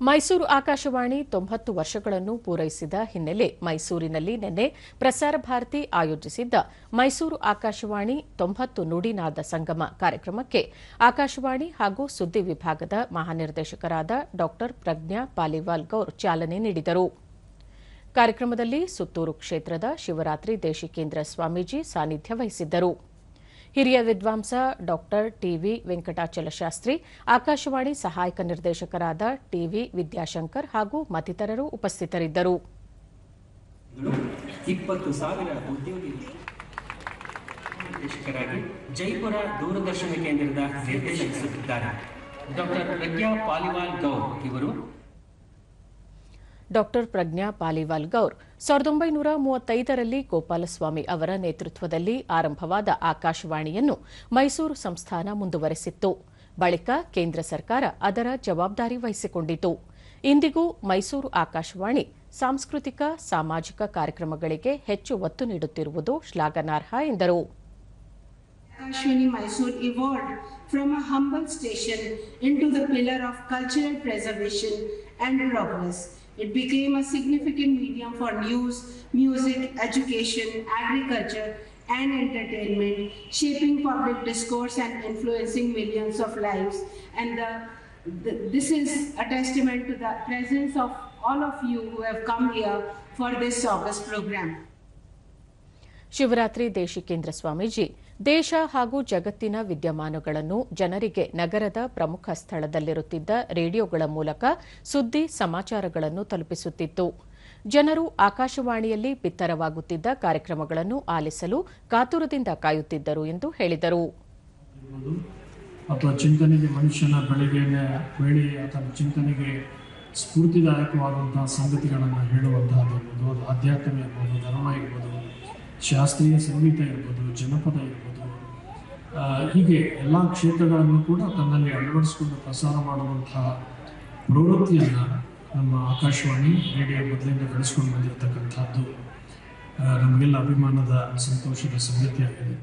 ಮೈಸೂರು ಆಕಾಶವಾಣಿ ತೊಂಬತ್ತು ವರ್ಷಗಳನ್ನು ಪೂರೈಸಿದ ಹಿನ್ನೆಲೆ ಮೈಸೂರಿನಲ್ಲಿ ನಿನ್ನೆ ಪ್ರಸಾರ ಭಾರತಿ ಆಯೋಜಿಸಿದ್ದ ಮೈಸೂರು ಆಕಾಶವಾಣಿ ತೊಂಬತ್ತು ನುಡಿನಾದ ಸಂಗಮ ಕಾರ್ಯಕ್ರಮಕ್ಕೆ ಆಕಾಶವಾಣಿ ಹಾಗೂ ಸುದ್ದಿ ವಿಭಾಗದ ಮಹಾನಿರ್ದೇಶಕರಾದ ಡಾ ಪ್ರಜ್ಞಾ ಪಾಲಿವಾಲ್ ಗೌರ್ ಚಾಲನೆ ನೀಡಿದರು. ಕಾರ್ಯಕ್ರಮದಲ್ಲಿ ಸುತ್ತೂರು ಕ್ಷೇತ್ರದ ಶಿವರಾತ್ರಿ ದೇಶಿಕೇಂದ್ರ ಸ್ವಾಮೀಜಿ ಸಾನ್ನಿಧ್ಯ ವಹಿಸಿದ್ದರು. ಹಿರಿಯ ವಿದ್ವಾಂಸ ಡಾಕ್ಟರ್ ಟಿವಿ ವೆಂಕಟಾಚಲ ಶಾಸ್ತ್ರಿ ಆಕಾಶವಾಣಿ ಸಹಾಯಕ ನಿರ್ದೇಶಕರಾದ ಟಿವಿ ವಿದ್ಯಾಶಂಕರ್ ಹಾಗೂ ಮತ್ತಿತರರು ಉಪಸ್ಥಿತರಿದ್ದರು. ಜೈಪುರ ದೂರದರ್ಶನ ಕೇಂದ್ರದ ನಿರ್ದೇಶಿಸುತ್ತಿದ್ದಾರೆ ಡಾಕ್ಟರ್ ಪ್ರಜ್ಞಾ ಪಾಲಿವಾಲ್ ಗೌರ್ ಇವರು ಡಾ ಪ್ರಜ್ಞಾ ಪಾಲಿವಾಲ್ ಗೌರ್. ಸಾವಿರದ ಒಂಬೈನೂರ ಮೂವತ್ತೈದರಲ್ಲಿ ಗೋಪಾಲಸ್ವಾಮಿ ಅವರ ನೇತೃತ್ವದಲ್ಲಿ ಆರಂಭವಾದ ಆಕಾಶವಾಣಿಯನ್ನು ಮೈಸೂರು ಸಂಸ್ಥಾನ ಮುಂದುವರೆಸಿತ್ತು. ಬಳಿಕ ಕೇಂದ್ರ ಸರ್ಕಾರ ಅದರ ಜವಾಬ್ದಾರಿ ವಹಿಸಿಕೊಂಡಿತು. ಇಂದಿಗೂ ಮೈಸೂರು ಆಕಾಶವಾಣಿ ಸಾಂಸ್ಕೃತಿಕ, ಸಾಮಾಜಿಕ ಕಾರ್ಯಕ್ರಮಗಳಿಗೆ ಹೆಚ್ಚು ಒತ್ತು ನೀಡುತ್ತಿರುವುದು ಶ್ಲಾಘನಾರ್ಹ ಎಂದರು. Akashvani Mysore evolved from a humble station into the pillar of cultural preservation and progress. It became a significant medium for news, music, education, agriculture, and entertainment, shaping public discourse and influencing millions of lives. And the, the, this is a testament to the presence of all of you who have come here for this August program. Shivaratri Deshikendra Swamiji, ದೇಶ ಹಾಗೂ ಜಗತ್ತಿನ ವಿದ್ಯಮಾನಗಳನ್ನು ಜನರಿಗೆ ನಗರದ ಪ್ರಮುಖ ಸ್ಥಳದಲ್ಲಿರುತ್ತಿದ್ದ ರೇಡಿಯೋಗಳ ಮೂಲಕ ಸುದ್ದಿ ಸಮಾಚಾರಗಳನ್ನು ತಲುಪಿಸುತ್ತಿತ್ತು. ಜನರು ಆಕಾಶವಾಣಿಯಲ್ಲಿ ಬಿತ್ತರವಾಗುತ್ತಿದ್ದ ಕಾರ್ಯಕ್ರಮಗಳನ್ನು ಆಲಿಸಲು ಕಾತುರದಿಂದ ಕಾಯುತ್ತಿದ್ದರು ಎಂದು ಹೇಳಿದರು. ಅಥವಾ ಚಿಂತನೆಗೆ ಮನುಷ್ಯನ ಬೆಳಗಿನ ವೇಳೆ ಅಥವಾ ಚಿಂತನೆಗೆ ಸ್ಫೂರ್ತಿದಾಯಕವಾದಂತಹ ಸಂಗತಿಗಳನ್ನು ಹೇಳುವಂತಹದ್ದು ಅದು ಆಧ್ಯಾತ್ಮ ಇರ್ಬೋದು ಧರ್ಮ ಇರ್ಬೋದು ಶಾಸ್ತ್ರೀಯ ಸಂಗೀತ ಇರ್ಬೋದು, ಜನಪದ ಇರ್ಬೋದು ಹೀಗೆ ಎಲ್ಲ ಕ್ಷೇತ್ರಗಳನ್ನು ಕೂಡ ತನ್ನಲ್ಲಿ ಅಳವಡಿಸಿಕೊಂಡು ಪ್ರಸಾರ ಮಾಡುವಂತಹ ಪ್ರವೃತ್ತಿಯನ್ನು ನಮ್ಮ ಆಕಾಶವಾಣಿ, ರೇಡಿಯೋ ಮೊದಲಿಂದ ಬೆಳೆಸ್ಕೊಂಡು ಬಂದಿರತಕ್ಕಂಥದ್ದು ನಮಗೆಲ್ಲ ಅಭಿಮಾನದ ಸಂತೋಷದ ಸಂಗತಿಯಾಗಿದೆ.